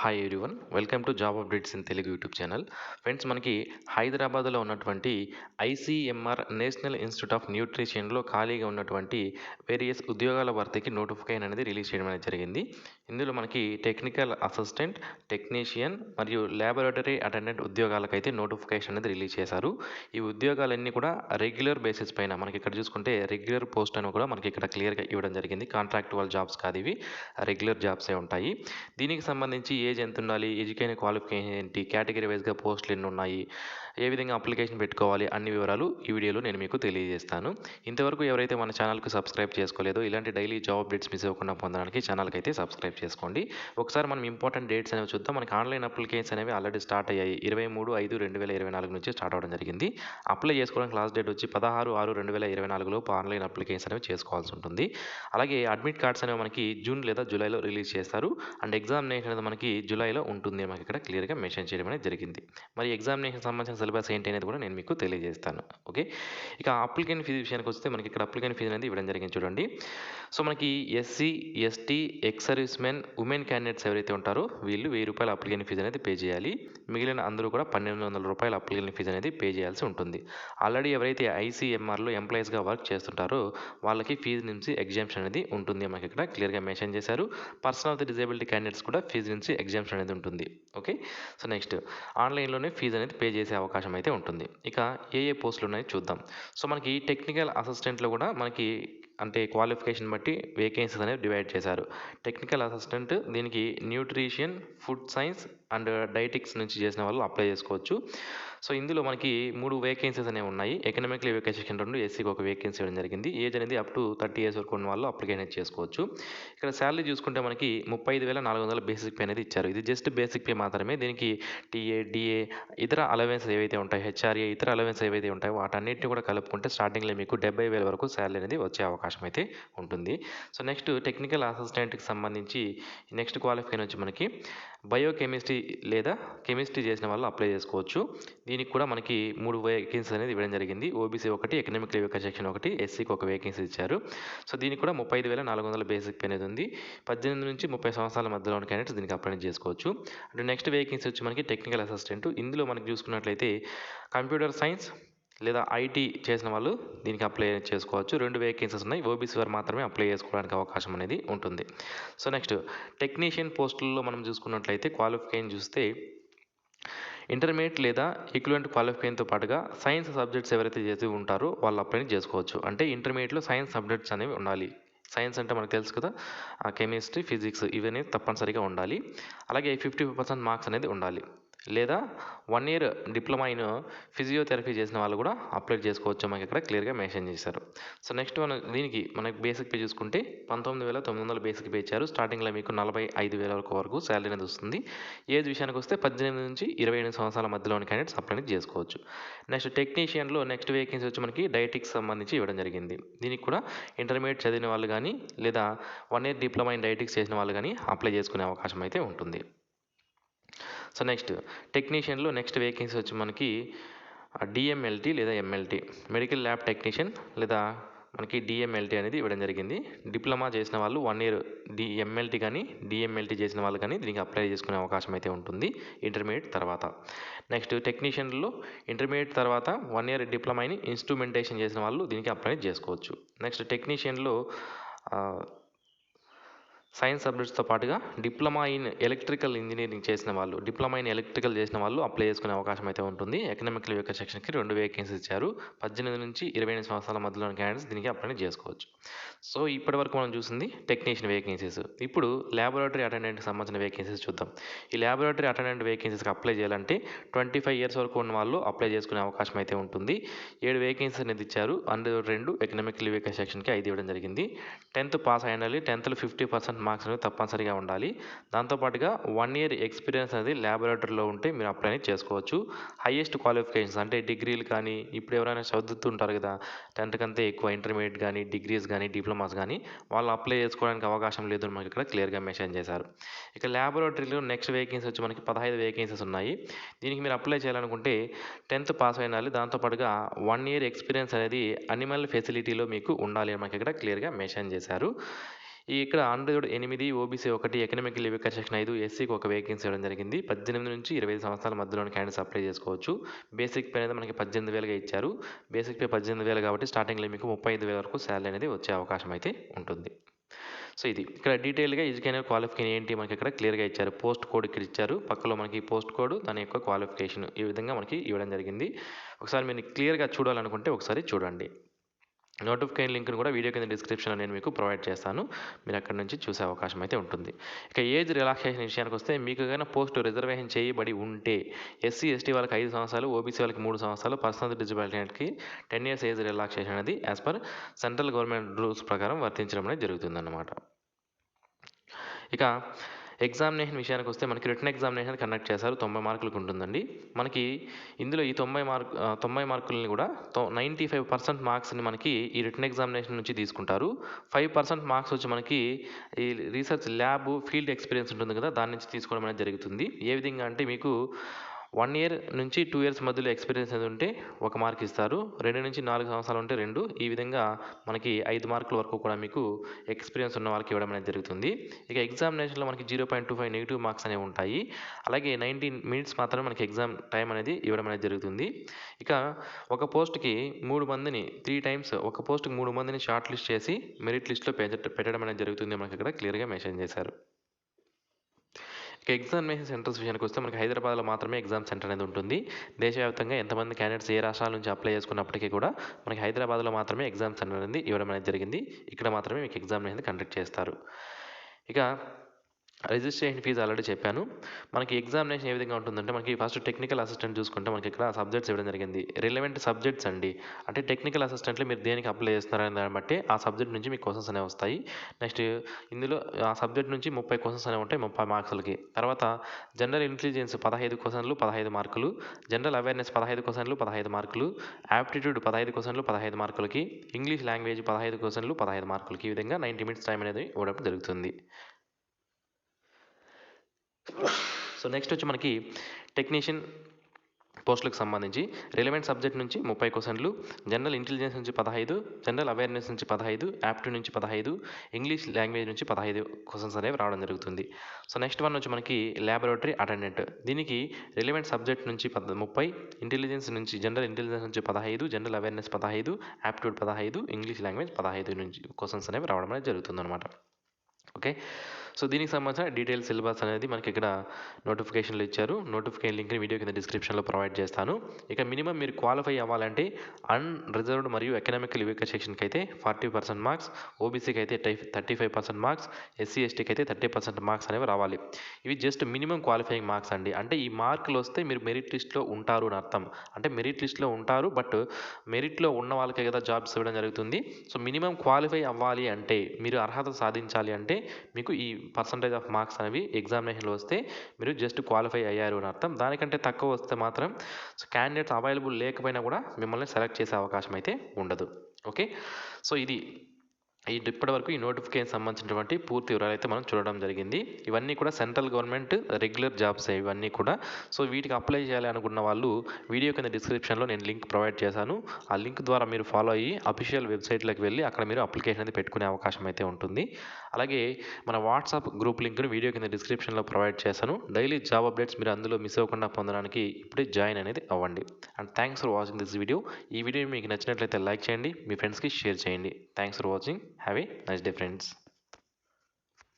Hi everyone welcome to job updates in Telugu YouTube channel friends మనకి హైదరాబాద్లో ఉన్నటువంటి ICMR national institute of న్యూట్రిషన్లో ఖాళీగా ఉన్నటువంటి వేరియస్ ఉద్యోగాల భర్తీకి నోటిఫికేషన్ అనేది రిలీజ్ చేయడం అనేది జరిగింది. ఇందులో మనకి టెక్నికల్ అసిస్టెంట్ టెక్నీషియన్ మరియు ల్యాబొరేటరీ అటెండెంట్ ఉద్యోగాలకైతే నోటిఫికేషన్ అనేది రిలీజ్ చేశారు. ఈ ఉద్యోగాలన్నీ కూడా రెగ్యులర్ బేసిస్ పైన మనకి ఇక్కడ చూసుకుంటే రెగ్యులర్ పోస్ట్ అని కూడా మనకి ఇక్కడ క్లియర్గా ఇవ్వడం జరిగింది. కాంట్రాక్టువల్ జాబ్స్ కాదు ఇవి రెగ్యులర్ జాబ్సే ఉంటాయి. దీనికి సంబంధించి ఏజ్ ఎంత ఉండాలి? ఎడ్యుకేషన్ క్వాలిఫికేషన్ ఏంటి? కేటగిరీ వైజ్గా పోస్టులు ఎన్ని ఉన్నాయి? ఏ విధంగా అప్లికేషన్ పెట్టుకోవాలి? అన్ని వివరాలు ఈ వీడియోలో నేను మీకు తెలియజేస్తాను. ఇంతవరకు ఎవరైతే మన ఛానల్కి సబ్స్క్రైబ్ చేసుకోలేదో ఇలాంటి డైలీ జాబ్ అప్డేట్స్ మిస్ అవ్వకుండా పొందడానికి ఛానల్కి అయితే సబ్స్క్రైబ్ చేసుకోండి. ఒకసారి మనం ఇంపార్టెంట్ డేట్స్ అనేవి చూద్దాం. మనకి ఆన్లైన్ అప్లికేషన్స్ అనేవి ఆల్రెడీ స్టార్ట్ అయ్యాయి. ఇరవై మూడు ఐదు రెండు వేల ఇరవై నాలుగు నుంచి స్టార్ట్ అవడం జరిగింది. అప్లై చేసుకోవడానికి లాస్ట్ డేట్ వచ్చి పదహారు ఆరు రెండు వేల ఇరవై నాలుగులోపు ఆన్లైన్ అప్లికేషన్ అనేవి చేసుకోవాల్సి ఉంటుంది. అలాగే అడ్మిట్ కార్డ్స్ అనేవి మనకి జూన్ లేదా జూలైలో రిలీజ్ చేస్తారు. అండ్ ఎగ్జామినేషన్ అనేది మనకి జూలైలో ఉంటుంది మనకి ఇక్కడ క్లియర్గా మెన్షన్ చేయడం అనేది జరిగింది. మరి ఎగ్జామినేషన్ సంబంధించిన సిలబస్ ఏంటి అనేది కూడా నేను మీకు తెలియజేస్తాను. ఓకే? ఇక అప్లికెంట్ ఫీజు విషయానికి వస్తే మనకి ఇక్కడ అప్లికెంట్ ఫీజు అనేది ఇవ్వడం జరిగింది చూడండి. సో మనకి SC ST ex servicemen women candidates ఎవరైతే ఉంటారో వీళ్ళు వెయ్యి రూపాయల అప్లికెంట్ ఫీజు అనేది పే చేయాలి. మిగిలిన అందరూ కూడా పన్నెండు వందల రూపాయల అప్లికెంట్ ఫీజు అనేది పే చేయాల్సి ఉంటుంది. ఆల్రెడీ ఎవరైతే ఐసీఎంఆర్లో ఎంప్లాయీస్గా వర్క్ చేస్తుంటారో వాళ్ళకి ఫీజు నుంచి ఎగ్జామ్షన్ అనేది ఉంటుంది మనకి ఇక్కడ క్లియర్గా మెన్షన్ చేశారు. Person of the disability candidates కూడా ఫీజు నుంచి ఎగ్జామ్స్ అనేది ఉంటుంది. ఓకే సో నెక్స్ట్ ఆన్లైన్లోనే ఫీజు అనేది పే చేసే అవకాశం అయితే ఉంటుంది. ఇక ఏ ఏ పోస్టులు ఉన్నాయో చూద్దాం. సో మనకి టెక్నికల్ అసిస్టెంట్లో కూడా మనకి అంటే క్వాలిఫికేషన్ బట్టి వేకెన్సీస్ అనేవి డివైడ్ చేశారు. టెక్నికల్ అసిస్టెంట్ దీనికి nutrition food science and dietetics నుంచి చేసిన వాళ్ళు అప్లై చేసుకోవచ్చు. సో ఇందులో మనకి మూడు వేకెన్సీస్ అనేవి ఉన్నాయి. ఎకనామికలీ వేకెన్సీ రెండు ఎస్సీకి ఒక వేకెన్సీ ఇవ్వడం జరిగింది. ఏజ్ అనేది అప్ టు థర్టీ ఇయర్స్ వరకు ఉన్న వాళ్ళు అప్లికేషన్ చేసుకోవచ్చు. ఇక్కడ శాలరీ చూసుకుంటే మనకి ముప్పై ఐదు వేల నాలుగు వందల బేసిక్ పే అనేది ఇచ్చారు. ఇది జస్ట్ బేసిక్ పే మాత్రమే. దీనికి టీఏ డిఏ ఇతర అలవెన్స్ ఏవైతే ఉంటాయో హెచ్ఆర్ఏ ఇతర అలవెన్స్ ఏవైతే ఉంటాయో వాటన్నిటిని కూడా కలుపుకుంటే స్టార్టింగ్లో మీకు డెబ్బై వేల వరకు శాలరీ అనేది వచ్చే అవకాశం అవకాశం అయితే ఉంటుంది. సో నెక్స్ట్ టెక్నికల్ అసిస్టెంట్కి సంబంధించి నెక్స్ట్ క్వాలిఫికేషన్ వచ్చి మనకి బయోకెమిస్ట్రీ లేదా కెమిస్ట్రీ చేసిన వాళ్ళు అప్లై చేసుకోవచ్చు. దీనికి కూడా మనకి మూడు వేకెన్సీ అనేది ఇవ్వడం జరిగింది. ఓబీసీ ఒకటి ఎకనామిక్ రివ్యూ సెక్షన్ ఒకటి ఎస్సీకి ఒక వేకెన్సీ ఇచ్చారు. సో దీనికి కూడా ముప్పై ఐదు వేల నాలుగు వందల బేసిక్ పే అనేది ఉంది. పద్దెనిమిది నుంచి ముప్పై సంవత్సరాల మధ్యలో ఉన్న క్యాండిడేట్స్ దీనికి అప్లై చేసుకోవచ్చు. అండ్ నెక్స్ట్ వేకెన్సీ వచ్చి మనకి టెక్నికల్ అసిస్టెంట్. ఇందులో మనకి చూసుకున్నట్లయితే కంప్యూటర్ సైన్స్ లేదా ఐటీ చేసిన వాళ్ళు దీనికి అప్లై చేసుకోవచ్చు. రెండు వేకెన్సీస్ ఉన్నాయి. ఓబీసీ వారు మాత్రమే అప్లై చేసుకోవడానికి అవకాశం అనేది ఉంటుంది. సో నెక్స్ట్ టెక్నీషియన్ పోస్టుల్లో మనం చూసుకున్నట్లయితే క్వాలిఫికేషన్ చూస్తే ఇంటర్మీడియట్ లేదా ఈక్వలెంట్ క్వాలిఫికేషన్తో పాటుగా సైన్స్ సబ్జెక్ట్స్ ఎవరైతే చేసి ఉంటారో వాళ్ళు అప్లై చేసుకోవచ్చు. అంటే ఇంటర్మీడియట్లో సైన్స్ సబ్జెక్ట్స్ అనేవి ఉండాలి. సైన్స్ అంటే మనకు తెలుసు కదా కెమిస్ట్రీ ఫిజిక్స్ ఇవన్నీ తప్పనిసరిగా ఉండాలి. అలాగే ఫిఫ్టీ పర్సెంట్ మార్క్స్ అనేది ఉండాలి. లేదా one year diploma in physiotherapy చేసిన వాళ్ళు కూడా అప్లై చేసుకోవచ్చు మనకి ఇక్కడ క్లియర్గా మెన్షన్ చేశారు. సో నెక్స్ట్ మనం దీనికి మనకి బేసిక్ పే చూసుకుంటే పంతొమ్మిది వేల తొమ్మిది వందల బేసిక్ పే ఇచ్చారు. స్టార్టింగ్లో మీకు నలభై ఐదు వేల వరకు వరకు శాలరీ అనేది వస్తుంది. ఏజ్ విషయానికి వస్తే పద్దెనిమిది నుంచి ఇరవై ఎనిమిది సంవత్సరాల మధ్యలోని క్యాండిడేట్స్ అప్లై చేసుకోవచ్చు. నెక్స్ట్ టెక్నీషియన్లో నెక్స్ట్ వేకెన్సీ వచ్చి మనకి డైటిక్స్ సంబంధించి ఇవ్వడం జరిగింది. దీనికి కూడా ఇంటర్మీడియట్ చదివిన వాళ్ళు కానీ లేదా one year diploma in dietetics చేసిన వాళ్ళు కానీ అప్లై చేసుకునే అవకాశం అయితే ఉంటుంది. సో నెక్స్ట్ టెక్నీషియన్లో నెక్స్ట్ వేకెన్సీ వచ్చి మనకి డిఎంఎల్టీ లేదా ఎంఎల్టీ మెడికల్ ల్యాబ్ టెక్నీషియన్ లేదా మనకి డిఎంఎల్టీ అనేది ఇవ్వడం జరిగింది. డిప్లొమా చేసిన వాళ్ళు వన్ ఇయర్ డి ఎంఎల్టీ కానీ డిఎంఎల్టీ చేసిన వాళ్ళు కానీ దీనికి అప్లై చేసుకునే అవకాశం అయితే ఉంటుంది ఇంటర్మీడియట్ తర్వాత. నెక్స్ట్ టెక్నీషియన్లో ఇంటర్మీడియట్ తర్వాత వన్ ఇయర్ డిప్లొమాని ఇన్స్ట్రుమెంటేషన్ చేసిన వాళ్ళు దీనికి అప్లై చేసుకోవచ్చు. నెక్స్ట్ టెక్నీషియన్లో సైన్స్ సబ్జెక్ట్స్తో పాటుగా డిప్లొమా ఇన్ ఎలక్ట్రికల్ ఇంజనీరింగ్ చేసిన వాళ్ళు డిప్లొమా ఇన్ ఎలక్ట్రికల్ చేసిన వాళ్ళు అప్లై చేసుకునే అవకాశం అయితే ఉంటుంది. ఎకనామికల్ యొక్క సెక్షన్కి రెండు వేకెన్సీ ఇచ్చారు. పద్దెనిమిది నుంచి ఇరవై ఎనిమిది సంవత్సరాల మధ్యలో క్యాండిడేట్స్ దీనికి అప్లై చేసుకోవచ్చు. సో ఇప్పటి వరకు మనం చూసింది టెక్నీషియన్ వేకెన్సీస్ ఇప్పుడు ల్యాబొరేటరీ అటెండెంట్కి సంబంధించిన వేకెన్సీస్ చూద్దాం. ఈ ల్యాబొరేటరీ అటెండెంట్ వేకెన్సీస్కి అప్లై చేయాలంటే ట్వంటీ ఫైవ్ ఇయర్స్ వరకు ఉన్న వాళ్ళు అప్లై చేసుకునే అవకాశం అయితే ఉంటుంది. ఏడు వేకెన్సీ అనేది ఇచ్చారు. అందులో రెండు ఎకనామిక్ లివిక సెక్షన్కి ఐదు ఇవ్వడం జరిగింది. టెన్త్ పాస్ అయినాలి టెన్త్లో ఫిఫ్టీ పర్సెంట్ మార్క్స్ అనేవి తప్పనిసరిగా ఉండాలి. దాంతోపాటుగా వన్ ఇయర్ ఎక్స్పీరియన్స్ అనేది ల్యాబొరేటరీలో ఉంటే మీరు అప్లై అనేది చేసుకోవచ్చు. హైయెస్ట్ క్వాలిఫికేషన్స్ అంటే డిగ్రీలు కానీ ఇప్పుడు ఎవరైనా చదువుతుంటారు కదా టెన్త్ కంటే ఎక్కువ ఇంటర్మీడియట్ కానీ డిగ్రీస్ కానీ డిప్లొమాస్ కానీ వాళ్ళు అప్లై చేసుకోవడానికి అవకాశం లేదు మనకి ఇక్కడ క్లియర్గా మెన్షన్ చేశారు. ఇక ల్యాబొరేటరీలో నెక్స్ట్ వేకెన్సీ వచ్చి మనకి పదహైదు వేకెన్సీస్ ఉన్నాయి. దీనికి మీరు అప్లై చేయాలనుకుంటే టెన్త్ పాస్ అయినాలి దాంతోపాటుగా వన్ ఇయర్ ఎక్స్పీరియన్స్ అనేది అనిమల్ ఫెసిలిటీలో మీకు ఉండాలి అని మనకి ఇక్కడ క్లియర్గా మెన్షన్ చేశారు. ఇక్కడ ఆంధ్రదేవుడు ఎనిమిది ఓబీసీ ఒకటి ఎకనామిక్ లివిక సెక్షన్ ఐదు ఎస్సీకి ఒక వేకెన్సీ ఇవ్వడం జరిగింది. పద్దెనిమిది నుంచి ఇరవై ఐదు సంవత్సరాల మధ్యలోని క్యాండిడేట్స్ అప్లై చేసుకోవచ్చు. బేసిక్ పే అనేది మనకి పద్దెనిమిది వేలుగా ఇచ్చారు. బేసిక్ పే పద్దెనిమిది వేలు కాబట్టి స్టార్టింగ్లో మీకు ముప్పై ఐదు వేల వరకు శాలరీ అనేది వచ్చే అవకాశం అయితే ఉంటుంది. సో ఇది ఇక్కడ డీటెయిల్గా ఎడ్యుకేషన్ క్వాలిఫికేషన్ ఏంటి మనకి ఇక్కడ క్లియర్గా ఇచ్చారు. పోస్ట్ కోడ్ ఇక్కడ ఇచ్చారు. పక్కలో మనకి పోస్ట్ కోడ్ దాని యొక్క క్వాలిఫికేషన్ ఈ విధంగా మనకి ఇవ్వడం జరిగింది. ఒకసారి మీరు క్లియర్గా చూడాలనుకుంటే ఒకసారి చూడండి. నోటిఫికేషన్ లింక్ను కూడా వీడియో కింద డిస్క్రిప్షన్లో నేను మీకు ప్రొవైడ్ చేస్తాను. మీరు అక్కడ నుంచి చూసే అవకాశం అయితే ఉంటుంది. ఇక ఏజ్ రిలాక్సేషన్ విషయానికి వస్తే మీకు కనుక పోస్ట్ రిజర్వేషన్ చేయబడి ఉంటే ఎస్సీ ఎస్టీ వాళ్ళకి ఐదు సంవత్సరాలు ఓబీసీ వాళ్ళకి మూడు సంవత్సరాలు పర్సనల్ డిజబిలిటీకి టెన్ ఇయర్స్ ఏజ్ రిలాక్సేషన్ అనేది as per central government rules ప్రకారం వర్తించడం అనేది జరుగుతుందన్నమాట. ఇక ఎగ్జామినేషన్ విషయానికి వస్తే మనకి రిటర్న్ ఎగ్జామినేషన్ కండక్ట్ చేశారు. తొంభై మార్కులకు ఉంటుందండి. మనకి ఇందులో ఈ తొంభై మార్క్ తొంభై మార్కులని కూడా నైంటీ ఫైవ్ పర్సెంట్ మార్క్స్ని మనకి ఈ రిటర్న్ ఎగ్జామినేషన్ నుంచి తీసుకుంటారు. ఫైవ్ పర్సెంట్ మార్క్స్ వచ్చి మనకి ఈ రీసెర్చ్ ల్యాబ్ ఫీల్డ్ ఎక్స్పీరియన్స్ ఉంటుంది కదా దాని నుంచి తీసుకోవడం అనేది జరుగుతుంది. ఏ విధంగా అంటే మీకు వన్ ఇయర్ నుంచి టూ ఇయర్స్ మధ్యలో ఎక్స్పీరియన్స్ అనేది ఉంటే ఒక మార్క్ ఇస్తారు. రెండు నుంచి నాలుగు సంవత్సరాలు ఉంటే రెండు. ఈ విధంగా మనకి ఐదు మార్కుల వరకు కూడా మీకు ఎక్స్పీరియన్స్ ఉన్న వాళ్ళకి ఇవ్వడం అనేది జరుగుతుంది. ఇక ఎగ్జామినేషన్లో మనకి zero point two five negative marks అనేవి ఉంటాయి. అలాగే నైన్టీన్ మినిట్స్ మాత్రమే మనకి ఎగ్జామ్ టైం అనేది ఇవ్వడం అనేది జరుగుతుంది. ఇక ఒక పోస్ట్కి మూడు మందిని త్రీ టైమ్స్ ఒక పోస్ట్కి మూడు మందిని షార్ట్ లిస్ట్ చేసి మెరిట్ లిస్ట్లో పెట్టడం అనేది జరుగుతుంది మనకి ఇక్కడ క్లియర్గా మెన్షన్ చేశారు. ఇక ఎగ్జామినేషన్ సెంటర్స్ విషయానికి వస్తే మనకి హైదరాబాద్లో మాత్రమే ఎగ్జామ్ సెంటర్ అనేది ఉంటుంది. దేశవ్యాప్తంగా ఎంతమంది క్యాండిడేట్స్ ఏ రాష్ట్రాల నుంచి అప్లై చేసుకున్నప్పటికీ కూడా మనకి హైదరాబాద్లో మాత్రమే ఎగ్జామ్ సెంటర్ అనేది ఇవ్వడం అనేది జరిగింది. ఇక్కడ మాత్రమే మీకు ఎగ్జామ్ అనేది కండక్ట్ చేస్తారు. ఇక రిజిస్ట్రేషన్ ఫీజు ఆల్రెడీ చెప్పాను. మనకి ఎగ్జామినేషన్ ఏ విధంగా ఉంటుందంటే మనకి ఫస్ట్ టెక్నికల్ అసిస్టెంట్ చూసుకుంటే మనకి ఇక్కడ సబ్జెక్ట్స్ ఇవ్వడం జరిగింది. రిలవెంట్ సబ్జెక్ట్స్ అండి. అంటే టెక్నికల్ అసిస్టెంట్లో మీరు దేనికి అప్లై చేస్తున్నారని దాన్ని బట్టి ఆ సబ్జెక్ట్ నుంచి మీకు క్వశ్చన్స్ అనేవి వస్తాయి. నెక్స్ట్ ఇందులో ఆ సబ్జెక్ట్ నుంచి ముప్పై క్వశ్చన్స్ అనేవి ఉంటాయి ముప్పై మార్క్స్లకి. తర్వాత జనరల్ ఇంటెలిజెన్స్ పదహైదు క్వశ్చన్లు పదహైదు మార్కులు. జనరల్ అవేర్నెస్ పదహైదు క్వశ్చన్లు పదహైదు మార్కులు. యాప్టిట్యూడ్ పదహైదు క్వశ్చన్లు పదహైదు మార్కులకి. ఇంగ్లీష్ లాంగ్వేజ్ పదహైదు క్వశ్చన్లు పదహైదు మార్కులకి. ఈ విధంగా నైంటీ మినిట్స్ టైం అనేది ఇవ్వడం జరుగుతుంది. సో నెక్స్ట్ వచ్చి మనకి టెక్నీషియన్ పోస్టులకు సంబంధించి రిలవెంట్ సబ్జెక్ట్ నుంచి ముప్పై క్వశ్చన్లు జనరల్ ఇంటెలిజెన్స్ నుంచి పదహైదు జనరల్ అవేర్నెస్ నుంచి పదహైదు యాప్టిట్యూడ్ నుంచి పదహైదు ఇంగ్లీష్ లాంగ్వేజ్ నుంచి పదహైదు క్వశ్చన్స్ అనేవి రావడం జరుగుతుంది. సో నెక్స్ట్ వన్ వచ్చి మనకి ల్యాబొరేటరీ అటెండెంట్ దీనికి రిలవెంట్ సబ్జెక్ట్ నుంచి పద ముప్పై ఇంటెలిజెన్స్ నుంచి జనరల్ ఇంటెలిజెన్స్ నుంచి పదహైదు జనరల్ అవేర్నెస్ పదహైదు యాప్టిట్యూడ్ పదహైదు ఇంగ్లీష్ లాంగ్వేజ్ పదహైదు నుంచి క్వశ్చన్స్ అనేవి రావడం అనేది జరుగుతుంది అనమాట ఓకే సో దీనికి సంబంధించిన డీటెయిల్ సిలబస్ అనేది మనకి ఇక్కడ నోటిఫికేషన్లు ఇచ్చారు. నోటిఫికేషన్ లింక్ని వీడియో కింద డిస్క్రిప్షన్లో ప్రొవైడ్ చేస్తాను. ఇక మినిమం మీరు క్వాలిఫై అవ్వాలంటే అన్ రిజర్వ్డ్ మరియు ఎకనామికల్ వివేక సెక్షన్కి అయితే ఫార్టీ పర్సెంట్ మార్క్స్ ఓబీసీకి అయితే thirty five percent marks SC ఎస్టీకి అయితే థర్టీ పర్సెంట్ మార్క్స్ అనేవి రావాలి. ఇవి జస్ట్ మినిమం క్వాలిఫైయింగ్ మార్క్స్ అండి. అంటే ఈ మార్కులు వస్తే మీరు మెరిట్ లిస్ట్లో ఉంటారు అని అర్థం. అంటే మెరిట్ లిస్ట్లో ఉంటారు బట్ మెరిట్లో ఉన్న వాళ్ళకే కదా జాబ్స్ ఇవ్వడం జరుగుతుంది. సో మినిమం క్వాలిఫై అవ్వాలి అంటే మీరు అర్హత సాధించాలి అంటే మీకు ఈ పర్సంటేజ్ ఆఫ్ మార్క్స్ అనేవి ఎగ్జామినేషన్లో వస్తే మీరు జస్ట్ క్వాలిఫై అయ్యారు అని అర్థం. దానికంటే తక్కువ వస్తే మాత్రం సో క్యాండిడేట్స్ అవైలబుల్ లేకపోయినా కూడా మిమ్మల్ని సెలెక్ట్ చేసే అవకాశం అయితే ఉండదు. ఓకే సో ఇది ఈ ఇప్పటివరకు ఈ నోటిఫికేషన్ సంబంధించినటువంటి పూర్తి వివరాలు అయితే మనం చూడడం జరిగింది. ఇవన్నీ కూడా సెంట్రల్ గవర్నమెంట్ రెగ్యులర్ జాబ్స్ ఇవన్నీ కూడా. సో వీటికి అప్లై చేయాలి అనుకున్న వాళ్ళు వీడియో కింద డిస్క్రిప్షన్లో నేను లింక్ ప్రొవైడ్ చేశాను. ఆ లింక్ ద్వారా మీరు ఫాలో అయ్యి అఫీషియల్ వెబ్సైట్లోకి వెళ్ళి అక్కడ మీరు అప్లికేషన్ అనేది పెట్టుకునే అవకాశం అయితే ఉంటుంది. అలాగే మన వాట్సాప్ గ్రూప్ లింక్ను వీడియో కింద డిస్క్రిప్షన్లో ప్రొవైడ్ చేశాను. డైలీ జాబ్ అప్డేట్స్ మీరు అందులో మిస్ అవ్వకుండా పొందడానికి ఇప్పుడే జాయిన్ అనేది అవ్వండి. And thanks for watching this video. ఈ వీడియో మీకు నచ్చినట్లయితే లైక్ చేయండి. మీ ఫ్రెండ్స్కి షేర్ చేయండి. Thanks for watching. Have a nice day friends